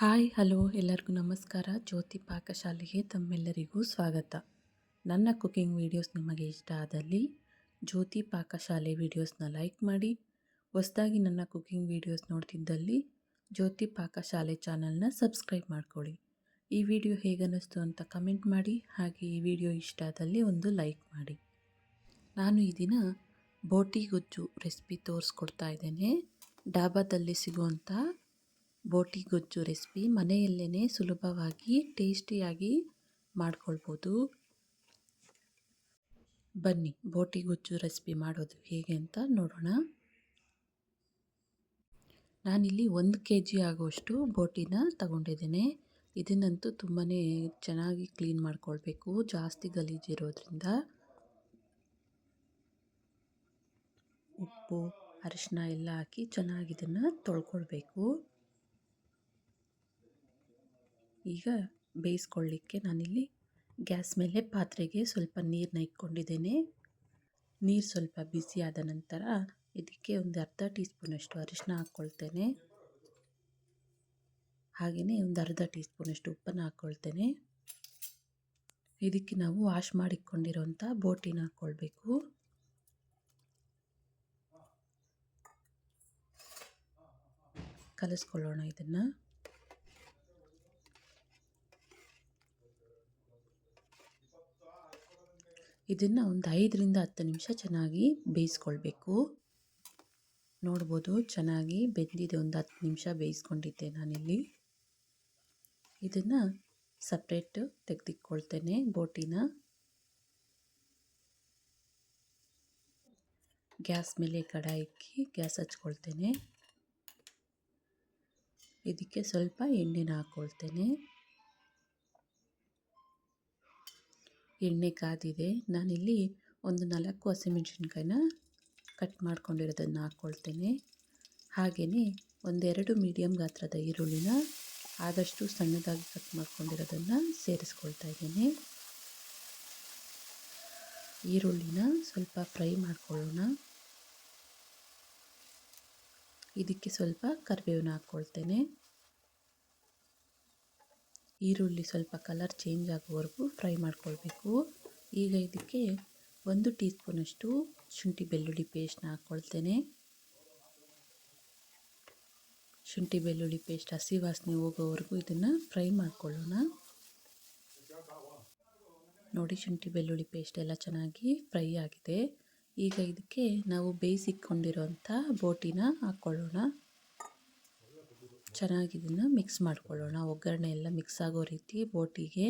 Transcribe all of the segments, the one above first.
Hi, hello, ಎಲ್ಲರಿಗೂ ನಮಸ್ಕಾರ. ಜ್ಯೋತಿ ಪಾಕಶಾಲೆಗೆ ತಮ್ಮೆಲ್ಲರಿಗೂ ಸ್ವಾಗತ. ನನ್ನ ಕುಕಿಂಗ್ ವೀಡಿಯೋಸ್ ನಿಮಗೆ ಇಷ್ಟ ಆದಲ್ಲಿ ಜ್ಯೋತಿ ಪಾಕಶಾಲೆ ವೀಡಿಯೋಸ್ನ ಲೈಕ್ ಮಾಡಿ. ಹೊಸದಾಗಿ ನನ್ನ ಕುಕಿಂಗ್ ವೀಡಿಯೋಸ್ ನೋಡ್ತಿದ್ದಲ್ಲಿ ಜ್ಯೋತಿ ಪಾಕಶಾಲೆ ಚಾನಲ್ನ ಸಬ್ಸ್ಕ್ರೈಬ್ ಮಾಡ್ಕೊಳ್ಳಿ. ಈ ವಿಡಿಯೋ ಹೇಗನ್ನಿಸ್ತು ಅಂತ ಕಮೆಂಟ್ ಮಾಡಿ, ಹಾಗೆ ಈ ವಿಡಿಯೋ ಇಷ್ಟ ಆದಲ್ಲಿ ಒಂದು ಲೈಕ್ ಮಾಡಿ. ನಾನು ಈ ದಿನ ಬೋಟಿ ಗೊಜ್ಜು ರೆಸಿಪಿ ತೋರಿಸ್ಕೊಡ್ತಾ ಇದ್ದೇನೆ. ಡಾಬಾದಲ್ಲಿ ಸಿಗುವಂಥ ಬೋಟಿ ಗೊಜ್ಜು ರೆಸಿಪಿ ಮನೆಯಲ್ಲೇ ಸುಲಭವಾಗಿ ಟೇಸ್ಟಿಯಾಗಿ ಮಾಡ್ಕೊಳ್ಬೋದು. ಬನ್ನಿ ಬೋಟಿ ಗೊಜ್ಜು ರೆಸಿಪಿ ಮಾಡೋದು ಹೇಗೆ ಅಂತ ನೋಡೋಣ. ನಾನಿಲ್ಲಿ ಒಂದು ಕೆ ಜಿ ಆಗುವಷ್ಟು ಬೋಟಿನ ತಗೊಂಡಿದ್ದೇನೆ. ಇದನ್ನಂತೂ ತುಂಬಾ ಚೆನ್ನಾಗಿ ಕ್ಲೀನ್ ಮಾಡ್ಕೊಳ್ಬೇಕು, ಜಾಸ್ತಿ ಗಲೀಜಿರೋದ್ರಿಂದ ಉಪ್ಪು ಅರಿಶಿನ ಎಲ್ಲ ಹಾಕಿ ಚೆನ್ನಾಗಿ ಇದನ್ನು ತೊಳ್ಕೊಳ್ಬೇಕು. ಈಗ ಬೇಯಿಸ್ಕೊಳ್ಳಿಕ್ಕೆ ನಾನಿಲ್ಲಿ ಗ್ಯಾಸ್ ಮೇಲೆ ಪಾತ್ರೆಗೆ ಸ್ವಲ್ಪ ನೀರನ್ನ ಇಟ್ಕೊಂಡಿದ್ದೇನೆ ನೀರು ಸ್ವಲ್ಪ ಬಿಸಿ ಆದ ನಂತರ ಇದಕ್ಕೆ ಒಂದು ಅರ್ಧ ಟೀ ಸ್ಪೂನಷ್ಟು ಅರಿಶಿನ ಹಾಕ್ಕೊಳ್ತೇನೆ. ಹಾಗೆಯೇ ಒಂದು ಅರ್ಧ ಟೀ ಸ್ಪೂನಷ್ಟು ಉಪ್ಪನ್ನು ಹಾಕ್ಕೊಳ್ತೇನೆ. ಇದಕ್ಕೆ ನಾವು ವಾಶ್ ಮಾಡಿಕೊಂಡಿರೋಂಥ ಬೋಟಿನ ಹಾಕ್ಕೊಳ್ಬೇಕು. ಕಲಿಸ್ಕೊಳ್ಳೋಣ ಇದನ್ನು. ಇದನ್ನು ಒಂದು ಐದರಿಂದ ಹತ್ತು ನಿಮಿಷ ಚೆನ್ನಾಗಿ ಬೇಯಿಸ್ಕೊಳ್ಬೇಕು. ನೋಡ್ಬೋದು ಚೆನ್ನಾಗಿ ಬೆಂದಿದೆ ಒಂದು ಹತ್ತು ನಿಮಿಷ ಬೇಯಿಸ್ಕೊಂಡಿದ್ದೆ ನಾನಿಲ್ಲಿ. ಇದನ್ನು ಸಪ್ರೇಟ್ ತೆಗೆದಿಕ್ಕೊಳ್ತೇನೆ ಬೋಟಿನ. ಗ್ಯಾಸ್ ಮೇಲೆ ಕಡಾಯಿ ಇಕ್ಕಿ ಗ್ಯಾಸ್ ಹಚ್ಕೊಳ್ತೇನೆ. ಇದಕ್ಕೆ ಸ್ವಲ್ಪ ಎಣ್ಣೆನ ಹಾಕ್ಕೊಳ್ತೇನೆ ಎಣ್ಣೆ ಕಾದಿದೆ. ನಾನಿಲ್ಲಿ ಒಂದು ನಾಲ್ಕು ಹಸಿಮೆಣ್ಸಿನ್ಕಾಯಿನ ಕಟ್ ಮಾಡ್ಕೊಂಡಿರೋದನ್ನು ಹಾಕ್ಕೊಳ್ತೇನೆ ಹಾಗೆಯೇ ಒಂದೆರಡು ಮೀಡಿಯಮ್ ಗಾತ್ರದ ಈರುಳ್ಳಿನ ಆದಷ್ಟು ಸಣ್ಣದಾಗಿ ಕಟ್ ಮಾಡ್ಕೊಂಡಿರೋದನ್ನು ಸೇರಿಸ್ಕೊಳ್ತಾ ಇದ್ದೇನೆ. ಈರುಳ್ಳಿನ ಸ್ವಲ್ಪ ಫ್ರೈ ಮಾಡ್ಕೊಳ್ಳೋಣ. ಇದಕ್ಕೆ ಸ್ವಲ್ಪ ಕರಿಬೇವನ್ನ ಹಾಕ್ಕೊಳ್ತೇನೆ ಈರುಳ್ಳಿ ಸ್ವಲ್ಪ ಕಲರ್ ಚೇಂಜ್ ಆಗೋವರೆಗೂ ಫ್ರೈ ಮಾಡ್ಕೊಳ್ಬೇಕು. ಈಗ ಇದಕ್ಕೆ ಒಂದು ಟೀ ಸ್ಪೂನಷ್ಟು ಶುಂಠಿ ಬೆಳ್ಳುಳ್ಳಿ ಪೇಸ್ಟ್ನ ಹಾಕ್ಕೊಳ್ತೇನೆ ಶುಂಠಿ ಬೆಳ್ಳುಳ್ಳಿ ಪೇಸ್ಟ್ ಹಸಿ ವಾಸನೆ ಹೋಗೋವರೆಗೂ ಇದನ್ನು ಫ್ರೈ ಮಾಡ್ಕೊಳ್ಳೋಣ. ನೋಡಿ ಶುಂಠಿ ಬೆಳ್ಳುಳ್ಳಿ ಪೇಸ್ಟ್ ಎಲ್ಲ ಚೆನ್ನಾಗಿ ಫ್ರೈ ಆಗಿದೆ. ಈಗ ಇದಕ್ಕೆ ನಾವು ಬೇಯಿಸಿಕೊಂಡಿರೋಂಥ ಬೋಟಿನ ಹಾಕ್ಕೊಳ್ಳೋಣ ಚೆನ್ನಾಗಿ ಇದನ್ನು ಮಿಕ್ಸ್ ಮಾಡ್ಕೊಳ್ಳೋಣ. ಒಗ್ಗರಣೆ ಎಲ್ಲ ಮಿಕ್ಸ್ ಆಗೋ ರೀತಿ ಬೋಟಿಗೆ.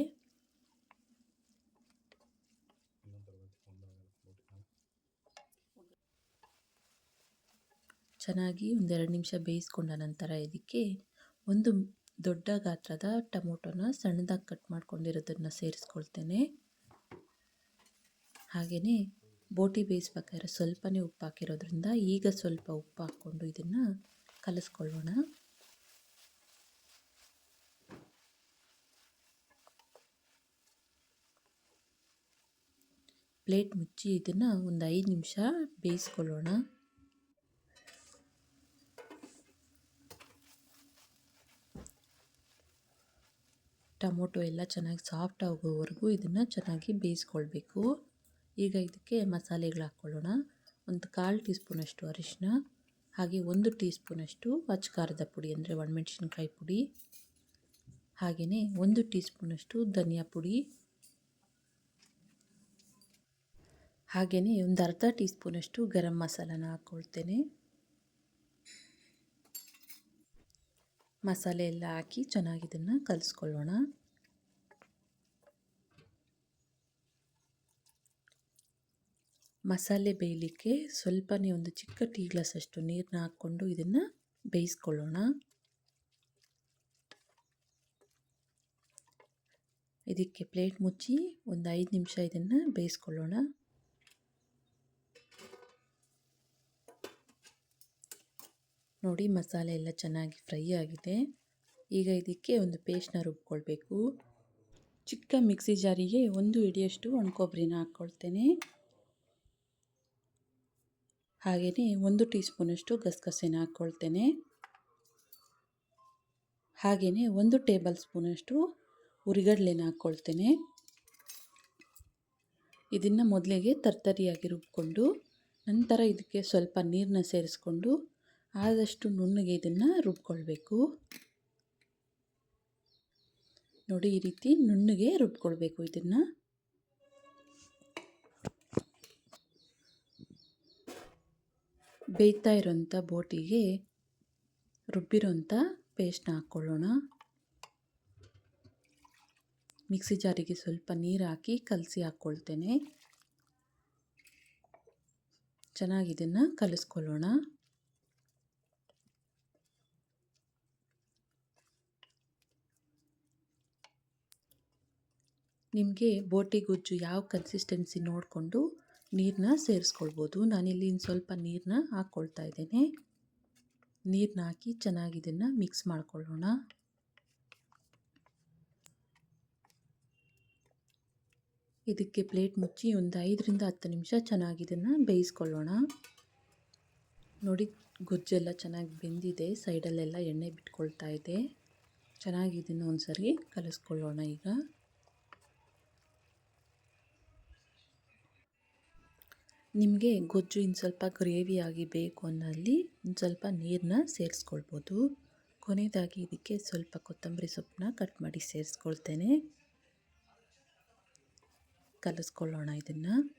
ಚೆನ್ನಾಗಿ ಒಂದೆರಡು ನಿಮಿಷ ಬೇಯಿಸ್ಕೊಂಡ ನಂತರ ಇದಕ್ಕೆ ಒಂದು ದೊಡ್ಡ ಗಾತ್ರದ ಟೊಮೊಟೊನ ಸಣ್ಣದಾಗಿ ಕಟ್ ಮಾಡ್ಕೊಂಡಿರೋದನ್ನು ಸೇರಿಸ್ಕೊಳ್ತೇನೆ. ಹಾಗೆಯೇ ಬೋಟಿ ಬೇಯಿಸ್ಬೇಕಾದ್ರೆ ಸ್ವಲ್ಪನೇ ಉಪ್ಪು ಹಾಕಿರೋದ್ರಿಂದ ಈಗ ಸ್ವಲ್ಪ ಉಪ್ಪು ಹಾಕ್ಕೊಂಡು ಇದನ್ನು ಕಲಿಸ್ಕೊಳ್ಳೋಣ. ಪ್ಲೇಟ್ ಮುಚ್ಚಿ ಇದನ್ನು ಒಂದು ಐದು ನಿಮಿಷ ಬೇಯಿಸ್ಕೊಳ್ಳೋಣ. ಟೊಮೊಟೊ ಎಲ್ಲ ಚೆನ್ನಾಗಿ ಸಾಫ್ಟ್ ಆಗೋವರೆಗೂ ಇದನ್ನು ಚೆನ್ನಾಗಿ ಬೇಯಿಸ್ಕೊಳ್ಬೇಕು. ಈಗ ಇದಕ್ಕೆ ಮಸಾಲೆಗಳು ಹಾಕ್ಕೊಳ್ಳೋಣ. ಒಂದು ಕಾಲು ಟೀ ಸ್ಪೂನಷ್ಟು ಅರಿಶಿನ ಹಾಗೆ ಒಂದು ಟೀ ಸ್ಪೂನಷ್ಟು ಅಚ್ಚ ಪುಡಿ ಅಂದರೆ ಒಣಮೆಣಸಿನ್ಕಾಯಿ ಪುಡಿ ಹಾಗೆಯೇ ಒಂದು ಟೀ ಸ್ಪೂನಷ್ಟು ಧನಿಯಾ ಪುಡಿ ಹಾಗೆಯೇ ಒಂದು ಅರ್ಧ ಟೀ ಸ್ಪೂನಷ್ಟು ಗರಂ ಮಸಾಲನ ಹಾಕ್ಕೊಳ್ತೇನೆ. ಮಸಾಲೆ ಎಲ್ಲ ಹಾಕಿ ಚೆನ್ನಾಗಿ ಇದನ್ನು ಕಲಿಸ್ಕೊಳ್ಳೋಣ. ಮಸಾಲೆ ಬೇಯಲಿಕ್ಕೆ ಸ್ವಲ್ಪನೇ ಒಂದು ಚಿಕ್ಕ ಟೀ ಗ್ಲಾಸಷ್ಟು ನೀರನ್ನ ಹಾಕ್ಕೊಂಡು ಇದನ್ನು ಬೇಯಿಸ್ಕೊಳ್ಳೋಣ. ಇದಕ್ಕೆ ಪ್ಲೇಟ್ ಮುಚ್ಚಿ ಒಂದು ಐದು ನಿಮಿಷ ಇದನ್ನು ಬೇಯಿಸ್ಕೊಳ್ಳೋಣ. ನೋಡಿ ಮಸಾಲೆ ಎಲ್ಲ ಚೆನ್ನಾಗಿ ಫ್ರೈ ಆಗಿದೆ. ಈಗ ಇದಕ್ಕೆ ಒಂದು ಪೇಸ್ಟ್ನ ರುಬ್ಕೊಳ್ಬೇಕು. ಚಿಕ್ಕ ಮಿಕ್ಸಿ ಜಾರಿಗೆ ಒಂದು ಹಿಡಿಯಷ್ಟು ಒಣಕೊಬ್ಬರಿನ ಹಾಕ್ಕೊಳ್ತೇನೆ. ಹಾಗೆಯೇ ಒಂದು ಟೀ ಸ್ಪೂನಷ್ಟು ಗಸಗಸೆನ ಹಾಕ್ಕೊಳ್ತೇನೆ. ಹಾಗೆಯೇ ಒಂದು ಟೇಬಲ್ ಸ್ಪೂನಷ್ಟು ಹುರಿಗಡಲೆನ ಹಾಕ್ಕೊಳ್ತೇನೆ. ಇದನ್ನು ಮೊದಲಿಗೆ ತರ್ತರಿಯಾಗಿ ರುಬ್ಕೊಂಡು ನಂತರ ಇದಕ್ಕೆ ಸ್ವಲ್ಪ ನೀರನ್ನ ಸೇರಿಸ್ಕೊಂಡು ಆದಷ್ಟು ನುಣ್ಣಗೆ ಇದನ್ನು ರುಬ್ಕೊಳ್ಬೇಕು. ನೋಡಿ, ಈ ರೀತಿ ನುಣ್ಣಗೆ ರುಬ್ಕೊಳ್ಬೇಕು ಇದನ್ನು. ಬೇಯ್ತಾ ಇರೋಂಥ ಬೋಟಿಗೆ ರುಬ್ಬಿರೋಂಥ ಪೇಸ್ಟ್ನ ಹಾಕ್ಕೊಳ್ಳೋಣ. ಮಿಕ್ಸಿ ಜಾರಿಗೆ ಸ್ವಲ್ಪ ನೀರು ಹಾಕಿ ಕಲಸಿ ಹಾಕ್ಕೊಳ್ತೇನೆ. ಚೆನ್ನಾಗಿ ಇದನ್ನು ಕಲಿಸ್ಕೊಳ್ಳೋಣ. ನಿಮಗೆ ಬೋಟಿ ಗೊಜ್ಜು ಯಾವ ಕನ್ಸಿಸ್ಟೆನ್ಸಿ ನೋಡಿಕೊಂಡು ನೀರನ್ನ ಸೇರಿಸ್ಕೊಳ್ಬೋದು. ನಾನಿಲ್ಲಿ ಇನ್ನು ಸ್ವಲ್ಪ ನೀರನ್ನ ಹಾಕ್ಕೊಳ್ತಾ ಇದ್ದೇನೆ. ನೀರನ್ನ ಹಾಕಿ ಚೆನ್ನಾಗಿ ಇದನ್ನು ಮಿಕ್ಸ್ ಮಾಡಿಕೊಳ್ಳೋಣ. ಇದಕ್ಕೆ ಪ್ಲೇಟ್ ಮುಚ್ಚಿ ಒಂದು ಐದರಿಂದ ಹತ್ತು ನಿಮಿಷ ಚೆನ್ನಾಗಿ ಇದನ್ನು ಬೇಯಿಸ್ಕೊಳ್ಳೋಣ. ನೋಡಿ, ಗೊಜ್ಜೆಲ್ಲ ಚೆನ್ನಾಗಿ ಬೆಂದಿದೆ. ಸೈಡಲ್ಲೆಲ್ಲ ಎಣ್ಣೆ ಬಿಟ್ಕೊಳ್ತಾ ಇದೆ. ಚೆನ್ನಾಗಿ ಇದನ್ನು ಒಂದು ಸರಿ ಕಲಿಸ್ಕೊಳ್ಳೋಣ ಈಗ. ನಿಮಗೆ ಗೊಜ್ಜು ಇನ್ನು ಸ್ವಲ್ಪ ಗ್ರೇವಿಯಾಗಿ ಬೇಕು ಅನ್ನಲ್ಲಿ ಒಂದು ಸ್ವಲ್ಪ ನೀರನ್ನ ಸೇರಿಸ್ಕೊಳ್ಬೋದು. ಕೊನೆಯದಾಗಿ ಇದಕ್ಕೆ ಸ್ವಲ್ಪ ಕೊತ್ತಂಬರಿ ಸೊಪ್ಪನ್ನ ಕಟ್ ಮಾಡಿ ಸೇರಿಸ್ಕೊಳ್ತೇನೆ. ಕಲಿಸ್ಕೊಳ್ಳೋಣ ಇದನ್ನು.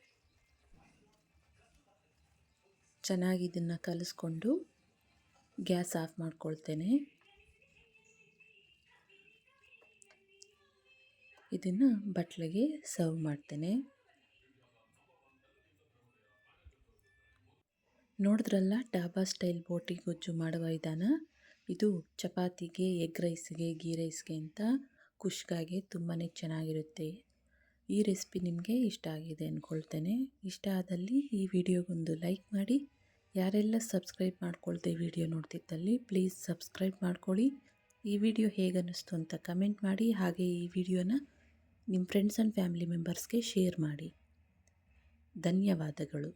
ಚೆನ್ನಾಗಿ ಇದನ್ನು ಕಲಿಸ್ಕೊಂಡು ಗ್ಯಾಸ್ ಆಫ್ ಮಾಡ್ಕೊಳ್ತೇನೆ. ಇದನ್ನು ಬಟ್ಲಿಗೆ ಸರ್ವ್ ಮಾಡ್ತೇನೆ. ನೋಡಿದ್ರಲ್ಲ ಡಾಬಾ ಸ್ಟೈಲ್ ಬೋಟಿ ಗೊಜ್ಜು ಮಾಡುವ ವಿಧಾನ? ಇದು ಚಪಾತಿಗೆ, ಎಗ್ ರೈಸ್ಗೆ, ಗೀ ರೈಸ್ಗೆ ಅಂತ ಖುಷ್ಗಾಗೆ ತುಂಬಾ ಚೆನ್ನಾಗಿರುತ್ತೆ. ಈ ರೆಸಿಪಿ ನಿಮಗೆ ಇಷ್ಟ ಆಗಿದೆ ಅಂದ್ಕೊಳ್ತೇನೆ ಇಷ್ಟ ಆದಲ್ಲಿ ಈ ವಿಡಿಯೋಗೊಂದು ಲೈಕ್ ಮಾಡಿ. ಯಾರೆಲ್ಲ ಸಬ್ಸ್ಕ್ರೈಬ್ ಮಾಡ್ಕೊಳ್ದೆ ವಿಡಿಯೋ ನೋಡ್ತಿದ್ದಲ್ಲಿ ಪ್ಲೀಸ್ ಸಬ್ಸ್ಕ್ರೈಬ್ ಮಾಡ್ಕೊಳ್ಳಿ. ಈ ವಿಡಿಯೋ ಹೇಗನ್ನಿಸ್ತು ಅಂತ ಕಮೆಂಟ್ ಮಾಡಿ. ಹಾಗೆ ಈ ವಿಡಿಯೋನ ನಿಮ್ಮ ಫ್ರೆಂಡ್ಸ್ ಆ್ಯಂಡ್ ಫ್ಯಾಮಿಲಿ ಮೆಂಬರ್ಸ್ಗೆ ಶೇರ್ ಮಾಡಿ. ಧನ್ಯವಾದಗಳು.